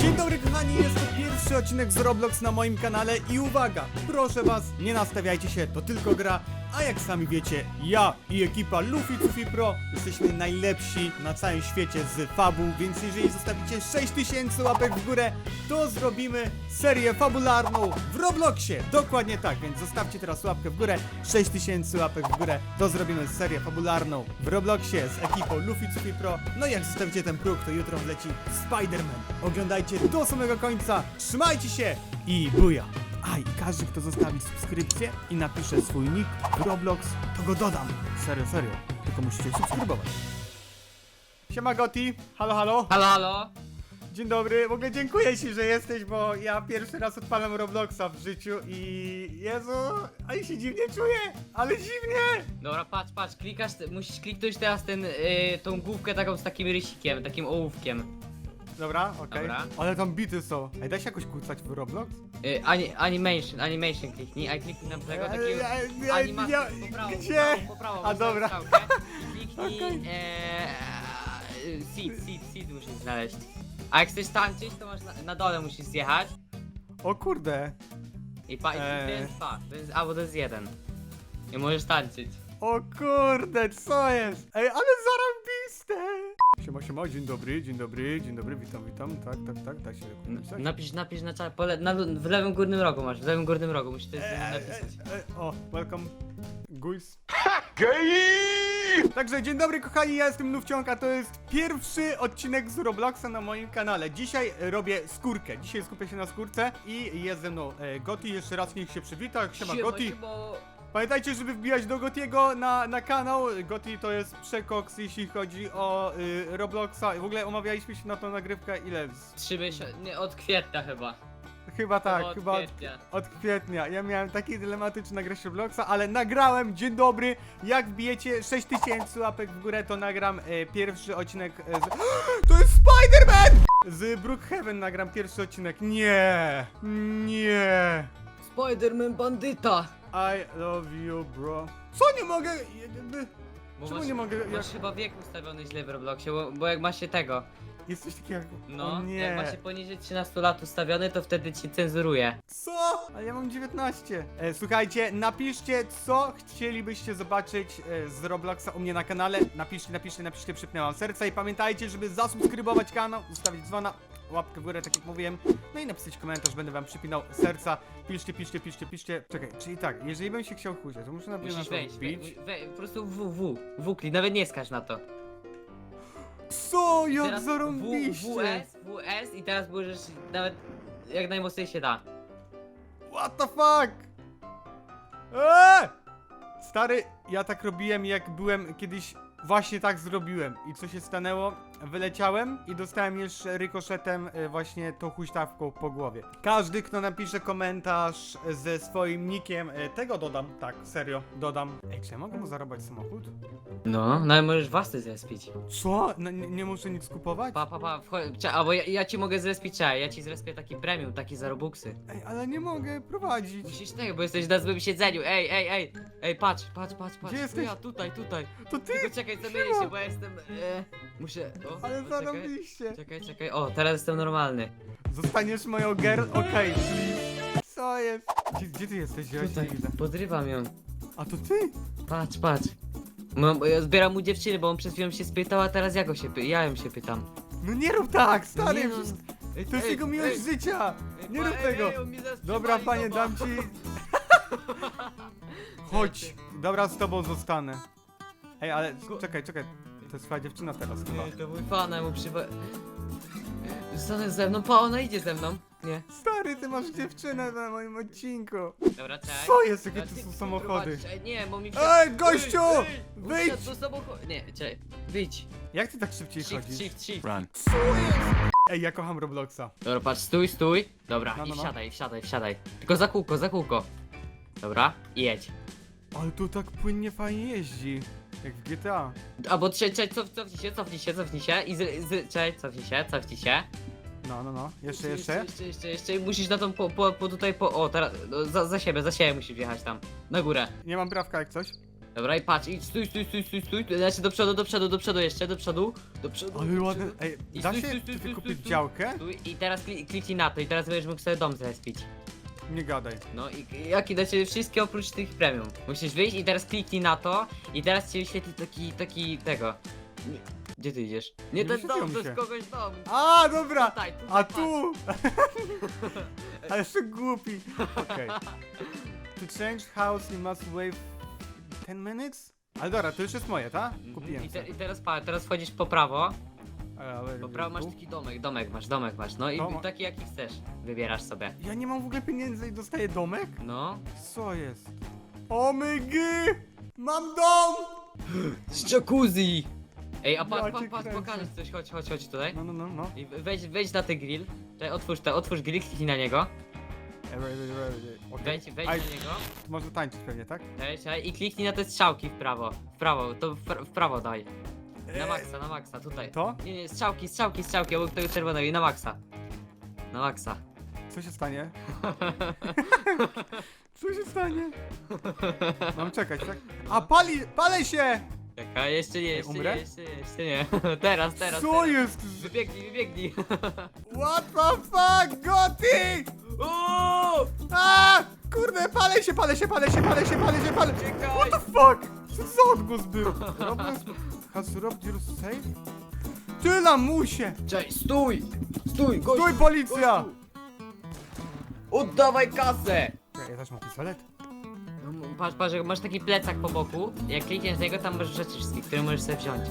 Dzień dobry kochani, jest to pierwszy odcinek z Roblox na moim kanale i uwaga, proszę was, nie nastawiajcie się, to tylko gra, a jak sami wiecie, ja i ekipa Luffy Cufi Pro jesteśmy najlepsi na całym świecie z fabuł, więc jeżeli zostawicie 6000 łapek w górę, to zrobimy serię fabularną w Robloxie, dokładnie tak, więc zostawcie teraz łapkę w górę, 6000 łapek w górę, to zrobimy serię fabularną w Robloxie z ekipą Luffy Cufi Pro, no i jak zostawicie ten próg, to jutro wleci Spider-Man. Oglądajcie do samego końca, trzymajcie się i buja! A i każdy, kto zostawi subskrypcję i napisze swój nick w Roblox, to go dodam. Serio, serio. Tylko musicie subskrybować. Siema Goti, halo, halo. Halo, halo? Dzień dobry, w ogóle dziękuję Ci, że jesteś, bo ja pierwszy raz odpalam Robloxa w życiu i... Jezu, ale się dziwnie czuję, ale dziwnie! Dobra, patrz, patrz, klikasz, musisz kliknąć teraz ten, y, tą główkę taką z takim rysikiem, takim ołówkiem. Dobra, okej. Dobra. Ale tam bity są. Ej, da się jakoś kłócać w Roblox? Y, ani, animation, animation kliknij, a kliknij na tego takiego Ej, ej, ej, animację nie- po prawo, gdzie? po prawo, po prawo, A, masz dobra. strzałkę. Kliknij, Okej. e, seed, seed, seed musisz znaleźć. A jak chcesz tańczyć, to masz na, na dole musisz zjechać O kurde. i pa, i to Eee. jest dwa, to jest, albo to jest jeden. I możesz tańczyć. O kurde, co jest? Ej, ale zarąbiste! Siema, siema, dzień dobry, dzień dobry, dzień dobry, witam, witam, tak, tak, tak, da się N- napisać? Napisz, napisz na czas, pole, na, w lewym górnym rogu masz, w lewym górnym rogu musisz to E, e, napisać. e, o, welcome, guys. Także dzień dobry kochani, ja jestem Nówcionka, to jest pierwszy odcinek z Robloxa na moim kanale. Dzisiaj e, robię skórkę, dzisiaj skupię się na skórce i jest ze mną e, Goti, jeszcze raz niech się przywita, siema Goti. Pamiętajcie, żeby wbijać do Gotiego na, na kanał. Goti to jest przekoks, jeśli chodzi o y, Robloxa. I w ogóle omawialiśmy się na tą nagrywkę ile? Z, Trzy miesiące, nie, od kwietnia chyba. chyba tak, od chyba od, kwietnia. od kwietnia. Ja miałem taki dylematyczny nagrać Robloxa, ale nagrałem. Dzień dobry. Jak wbijecie 6000 łapek w górę, to nagram e, pierwszy odcinek e, z... To jest Spider-Man! Z Brookhaven nagram pierwszy odcinek. Nie! Nie! Spider-Man bandyta! I love you, bro. Co nie mogę? Jakby- Bo Czemu masz, nie mogę- Masz jak- chyba wiek ustawiony źle w Robloxie, bo, bo jak masz się tego, Jesteś taki jak... no, o nie. jak masz się poniżej 13 lat ustawiony, to wtedy ci cenzuruje. Co? Ale ja mam 19. E, słuchajcie, napiszcie, co chcielibyście zobaczyć e, z Robloxa u mnie na kanale. Napiszcie, napiszcie, napiszcie, przypnęłam serca i pamiętajcie, żeby zasubskrybować kanał, zostawić dzwona, łapkę w górę, tak jak mówiłem. No i napisać komentarz, będę wam przypinał serca. Piszcie, piszcie, piszcie, piszcie. Czekaj, czyli tak, jeżeli bym się chciał chudziać, to muszę na Musisz to wejść, we, wbić. we, po prostu w, w, w, klik, nawet nie skacz na to. Co? Jak Teraz w, zarąbiście! WS, WS i teraz możesz nawet jak najmocniej się da. What the fuck? Eee! Stary, ja tak robiłem jak byłem kiedyś, właśnie tak zrobiłem. I co się stanęło? Wyleciałem i dostałem jeszcze rykoszetem e, właśnie tą huśtawką po głowie. Każdy, kto napisze komentarz ze swoim nickiem, e, tego dodam, tak, serio, dodam. Ej, czy ja mogę mu zarobić samochód? No, no i możesz własny zrespić. Co? No, nie, nie muszę nic kupować? Pa, pa, pa, wchodź, cia- albo ja, ja ci mogę zrespić, czekaj, ja ci zrespię taki premium, taki za robuxy. Ej, ale nie mogę prowadzić. Musisz tego, bo jesteś na złym siedzeniu. Ej, ej, ej, ej, patrz, patrz, patrz, patrz. Gdzie jesteś? Ja, tutaj, tutaj. To ty! Tylko czekaj, zamienię się, bo ja jestem. E, muszę. O, Ale o, czekaj, zarobiliście. czekaj, czekaj. O, teraz jestem normalny. Zostaniesz moją girl? Okej, czyli... Co jest? Gdzie, gdzie ty jesteś? Ja Tutaj, nie widzę. podrywam ją. A to ty? Patrz, patrz. No, bo ja zbieram mu dziewczyny, bo on przed chwilą się spytał, a teraz ja go się py- ja ją się pytam. No nie rób tak, stary! Nie no, przecież ej, to jest ej, jego miłość ej, życia! ej, Nie pa- rób ej, tego! ej, on mi zaraz Dobra, panie, zobacz. dam ci... Chodź! Dobra, z tobą zostanę. Ej, ale czekaj, czekaj. To jest twoja dziewczyna teraz chyba. Nie, to mój fan, ja mu przywa... Zostanę ze mną, pa, ona idzie ze mną. Nie. Stary, ty masz dziewczynę na moim odcinku! Dobra, czekaj. Co jest, jakie ty- są samochody? nie, bo mi Ej, gościu! Wyjdź! samochodu. Nie, czekaj, wyjdź. Jak ty tak szybciej Shift, chodzisz? shift, shift. Co jest? Ej, ja kocham Robloxa. Dobra, patrz, stój, stój. Dobra, No, no, i no. wsiadaj, wsiadaj, wsiadaj. Tylko za kółko, za kółko. Dobra, i jedź. Ale tu tak płynnie fajnie jeździ. Jak w GTA. Albo trzej, trzej, cof, cofnij się, cofnij się, cofnij się i z, z, czekaj, cofnij się, cofnij się. No, no, no. Jeszcze, jeszcze, jeszcze. jeszcze, jeszcze, i musisz na tą, po, po, po tutaj, po, o, teraz, no, za, za siebie, za siebie musisz wjechać tam, na górę. Nie mam prawka jak coś. Dobra i patrz, i stój, stój, stój, stój, stój, znaczy do przodu, do przodu, do przodu jeszcze, do przodu, do przodu. Ale do ładne. przodu. Ej, I da stój, się stój, stój, stój, kupić stój, działkę? Stój I teraz kli- kliknij na to i teraz będziesz mógł sobie dom zrespić. Nie gadaj. No i jaki da ciebie wszystkie oprócz tych premium. Musisz wyjść i teraz kliknij na to i teraz cię wyświetli taki, taki tego. Nie, gdzie ty idziesz? Nie Nie ten wyświetliło dom, mi to się. jest kogoś dom. A, dobra! Tutaj, tutaj, A patrz. tu! Ale jeszcze głupi. Okej. To change house you must wait 10 minutes? Ale dobra, to już jest moje, tak? Kupiłem I, te, sobie. I teraz patrz, teraz wchodzisz po prawo. Ale- Po prawo masz taki domek, domek masz, domek masz. No i To- taki jaki chcesz. Wybierasz sobie. Ja nie mam w ogóle pieniędzy i dostaję domek? No. Co jest? O my gy! Mam dom! Z jacuzzi! Ej, a patrz, Ja patrz, cię patrz, kręcę. pokażę ci coś, chodź, chodź, chodź tutaj. No, no, no, no. I wejdź, wejdź na ten grill. Czekaj, otwórz te, otwórz grill, kliknij na niego. Okej. Wejdź, wejdź Aj. na niego. Może tańczyć pewnie, tak? Wejdź, i kliknij na te strzałki w prawo. W prawo, to w, pra- w prawo daj. Na maksa, na maksa, tutaj. To? Nie, nie, strzałki, strzałki, strzałki, obok tego czerwonego i na maksa. Na maksa. Co się stanie? Co się stanie? Mam czekać, tak? A pali, palę się! Czekaj, jeszcze nie, jeszcze umrę? nie, jeszcze nie, jeszcze nie. teraz, teraz, Co teraz. jest? Wybiegnij, wybiegnij. What the fuck, Gotti! Uuu! A! Kurde, palę się, palę się, palę się, palę się, palę się, palę Czekaj. What the fuck? Co za odgłos był? Has robbed your safe? Ty lamusie! Cześć, stój! Stój, gościu! Stój, policja! gościu! Oddawaj kasę! Czekaj, ja też mam pistolet. No, Patrz, patrz, jak masz taki plecak po boku, jak klikniesz z niego, tam masz rzeczy wszystkie, które możesz sobie wziąć.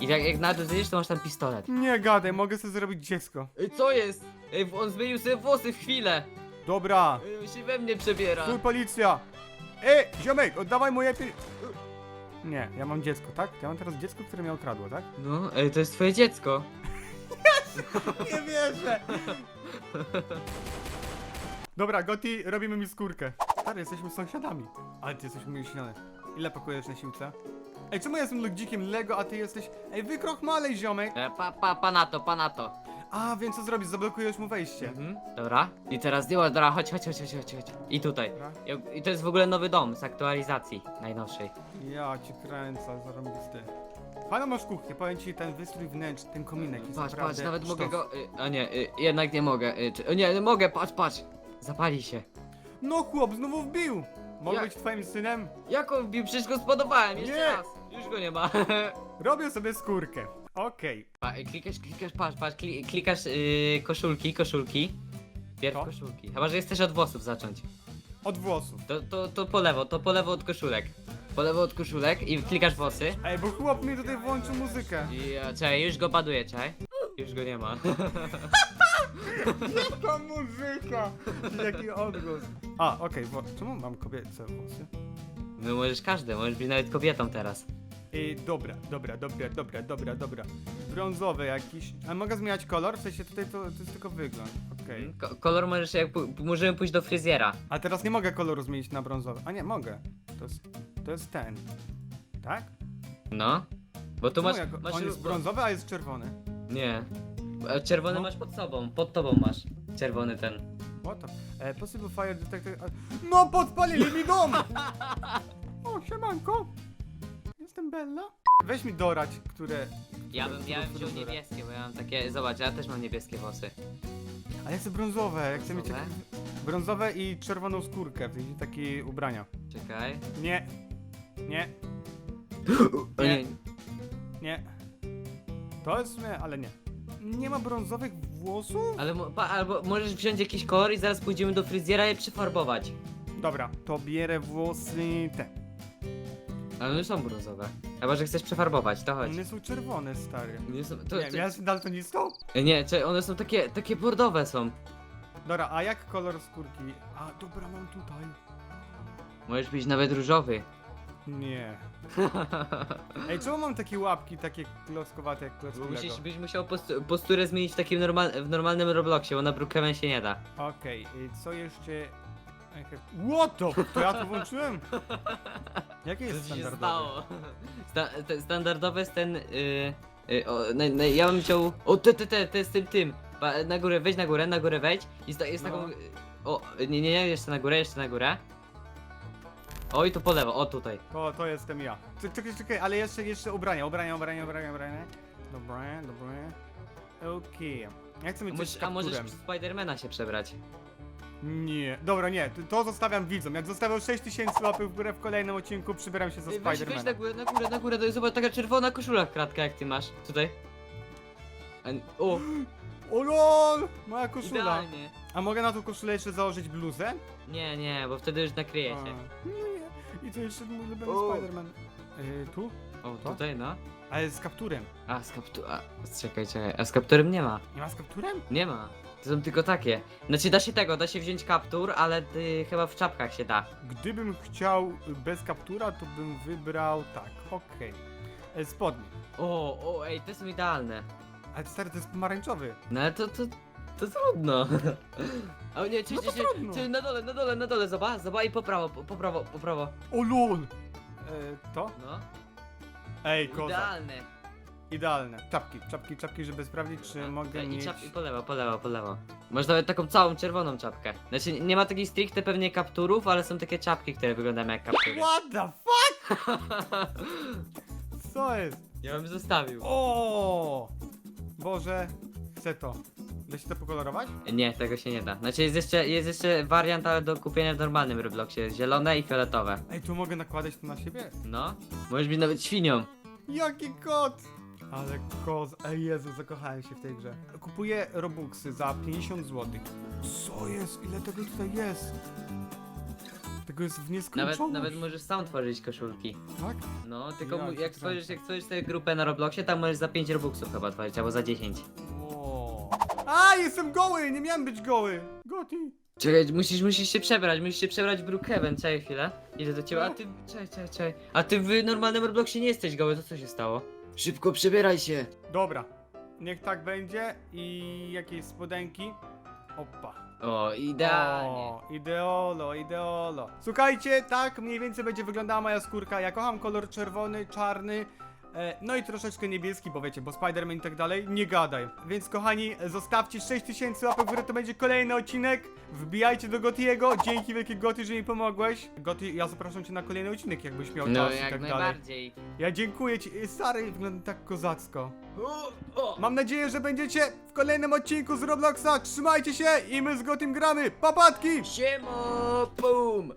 I jak, jak na dół zjedziesz, to masz tam pistolet. Nie gadaj, mogę sobie zrobić dziecko. Ej, co jest? Ej, on zmienił sobie włosy w chwilę! Dobra. Ej, on się we mnie przebiera! Stój, policja! Ej, ziomek, oddawaj moje pi... Nie, ja mam dziecko, tak? Ja mam teraz dziecko, które mnie okradło, tak? No, ej, to jest twoje dziecko. Nie wierzę! Dobra, Goti, robimy mi skórkę. Stary, jesteśmy sąsiadami. Ale ty jesteś umieśniony. Ile pakujesz na siłce? Ej, czemu ja jestem ludzikiem Lego, a ty jesteś... Ej, wykroch malej, ziomek! E, pa, pa, pa na to, pa na to. A, wiem co zrobić, zablokujesz mu wejście. Mhm. Dobra. I teraz, nie, dobra, chodź, chodź, chodź, chodź, chodź, chodź. I tutaj. Dobra. I- I to jest w ogóle nowy dom z aktualizacji najnowszej. Ja cię kręcę, zarąbisty. Fajną masz kuchnię, powiem ci, ten wystrój wnętrz, ten kominek jest Patrz, naprawdę patrz, nawet sztos. mogę go. Y, a nie, y, jednak nie mogę. Y, czy, o nie, nie mogę, patrz, patrz. Zapali się. No chłop, znowu wbił! Mogę Jak? być twoim synem? Jak on wbił? Przecież go spodobałem, jeszcze Nie. raz. Już go nie ma. Robię sobie skórkę. Okej. Pa, y, klikasz, klikasz, patrz, patrz, kli, klikasz y, koszulki, koszulki. Pierw To? koszulki. Chyba, że chcesz od włosów zacząć. Od włosów. To, to, to po lewo, to po lewo od koszulek. Po lewo od koszulek i klikasz włosy. Ej, bo chłop mi tutaj włączył muzykę. I czekaj, już go baduję, czekaj. Już go nie ma. Jaka muzyka! Jaki odgłos. A, okej, wo- czemu mam kobiece włosy? No możesz każdy, możesz być nawet kobietą teraz. Ej, dobra, dobra, dobra, dobra, dobra, dobra. Brązowy jakiś. A mogę zmieniać kolor? W sensie tutaj to, to jest tylko wygląd. Okej. Ko kolor możesz jak pu- możemy pójść do fryzjera. A teraz nie mogę koloru zmienić na brązowy. A nie, mogę. To jest, to jest ten. Tak? No. Bo tu Czemu masz. jak masz on jest brązowy, a jest czerwony. Nie. E, Czerwony No. masz pod sobą, pod tobą masz. Czerwony ten. What the... E, possible fire detector... a- No, podpalili mi dom! O, siemanko! Jestem Bella. Weź mi dorać, które... Ja bym, ja bym wziął niebieskie, bo ja mam takie. Zobacz, ja też mam niebieskie włosy. Ale ja chcę brązowe, ja chcę mieć Brązowe? takie... Brązowe i czerwoną skórkę, w sensie takie ubrania. Czekaj. Nie. Nie, O Nie. nie. nie. To jest mnie, ale nie. Nie ma brązowych włosów? Ale mo- pa, albo możesz wziąć jakiś kolor i zaraz pójdziemy do fryzjera i przefarbować. Dobra, to bierę włosy te. Ale one są brązowe. Chyba, że chcesz przefarbować, to chodź. One są czerwone, stary. Nie, są, to, Nie, to, ja jestem daltonistą? nie, czy one są takie, takie bordowe są. Dobra, a jak kolor skórki? A, dobra, mam tutaj. Możesz być nawet różowy. Nie. Ej, czemu mam takie łapki, takie klockowate jak klocki Bo Lego? musisz, byś musiał postu- posturę zmienić w takim normal, w normalnym Robloxie, bo na Brookhaven się nie da. Okej, co jeszcze... I have- What the... To ja to włączyłem? Jakie jest Co ci się standardowe? stało? Sta te, standardowy jest ten. Yy, yy, o, na, na, ja bym chciał. O, te, te, te, te z tym, tym. Pa, na górę, wejdź na górę, na górę wejdź. I sta, jest No. taką. O, nie, nie, nie, jeszcze na górę, jeszcze na górę. Oj, tu po lewo, o tutaj. To, to jestem ja. Czekaj, czekaj, czekaj, ale jeszcze, jeszcze ubrania, ubrania, ubrania, ubrania, ubrania. Dobra, dobra. Okej. Ja chcę A, mieć coś z możesz, a możesz kapturem. w Spidermana się przebrać. Nie, dobra, nie, to- zostawiam widzom. Jak zostawią 6000 łapy w górę w kolejnym odcinku, przybieram się za Ej, Weź, weź na Spidermana. górę, na górę, na górę, to jest zobacz taka czerwona koszula kratka jak ty masz. Tutaj. A, O, O lol! Moja koszula. idealnie. A mogę na tą koszulę jeszcze założyć bluzę? Nie, nie, bo wtedy już nakryje A, się. Nie. I to jeszcze mój ulubiony O. Spiderman. Yy, tu? O, tutaj, no. Ale z kapturem. A, z kaptu... A, czekaj, czekaj, a z kapturem nie ma. Nie ma z kapturem? Nie ma. To są tylko takie. Znaczy da się tego, da się wziąć kaptur, ale y, chyba w czapkach się da. Gdybym chciał bez kaptura, to bym wybrał tak, okej. Okay. Spodnie. O, o, ej, te są idealne. Ale stary, to jest pomarańczowy. No ale to, to, to trudno. O nie, czy, No to czy, trudno. czy, na dole, na dole, na dole, zobacz, zobacz i po prawo, po, po prawo, po prawo. O lol! E, to? No, Ej, koza. idealne. Idealne. Czapki, czapki, czapki, żeby sprawdzić, czy A, mogę I, mieć... czap, I po lewo, po lewo, po lewo. Masz nawet taką całą czerwoną czapkę. Znaczy nie ma takich stricte pewnie kapturów, ale są takie czapki, które wyglądają jak kaptury. What the fuck? Co jest? ja bym zostawił. O! Boże, chcę to. Da się to pokolorować? Nie, tego się nie da. Znaczy jest jeszcze, jest jeszcze wariant, ale do kupienia w normalnym Robloxie. Zielone i fioletowe. Ej, tu mogę nakładać to na siebie? No, możesz być nawet świnią. Jaki kot! Ale koz, ej Jezu, zakochałem się w tej grze. Kupuję Robuxy za 50 zł. Co jest? Ile tego tutaj jest? Tego jest w Nawet, nieskończoność. nawet możesz sam tworzyć koszulki. Tak? No, tylko Ja mu, cię jak stworzysz, kręcę. jak stworzysz sobie grupę na Robloxie, tam możesz za 5 Robuxów chyba tworzyć, albo za 10. A, jestem goły! Nie miałem być goły! Goti! Czekaj, musisz, musisz się przebrać, musisz się przebrać w Brookhaven, czekaj chwilę. Idę do ciebie, a ty, czekaj, czekaj, czekaj. A ty w normalnym Robloxie nie jesteś goły, to co się stało? Szybko przebieraj się. Dobra. Niech tak będzie i jakieś spodenki. Opa. O, idealnie. O, ideolo, ideolo. Słuchajcie, tak mniej więcej będzie wyglądała moja skórka. Ja kocham kolor czerwony, czarny. E, no i troszeczkę niebieski, bo wiecie, bo Spider-Man i tak dalej, nie gadaj. Więc kochani, zostawcie 6000 łapek w górę, to będzie kolejny odcinek. Wbijajcie do Gotiego, dzięki wielkie Goti, że mi pomogłeś. Goti, ja zapraszam cię na kolejny odcinek, jakbyś miał No, czas i jak tak dalej. najbardziej. Ja dziękuję ci, E, stary, wygląda tak kozacko. O, o. Mam nadzieję, że będziecie w kolejnym odcinku z Robloxa. Trzymajcie się i my z Gotim gramy. Papatki! Siemo, pum!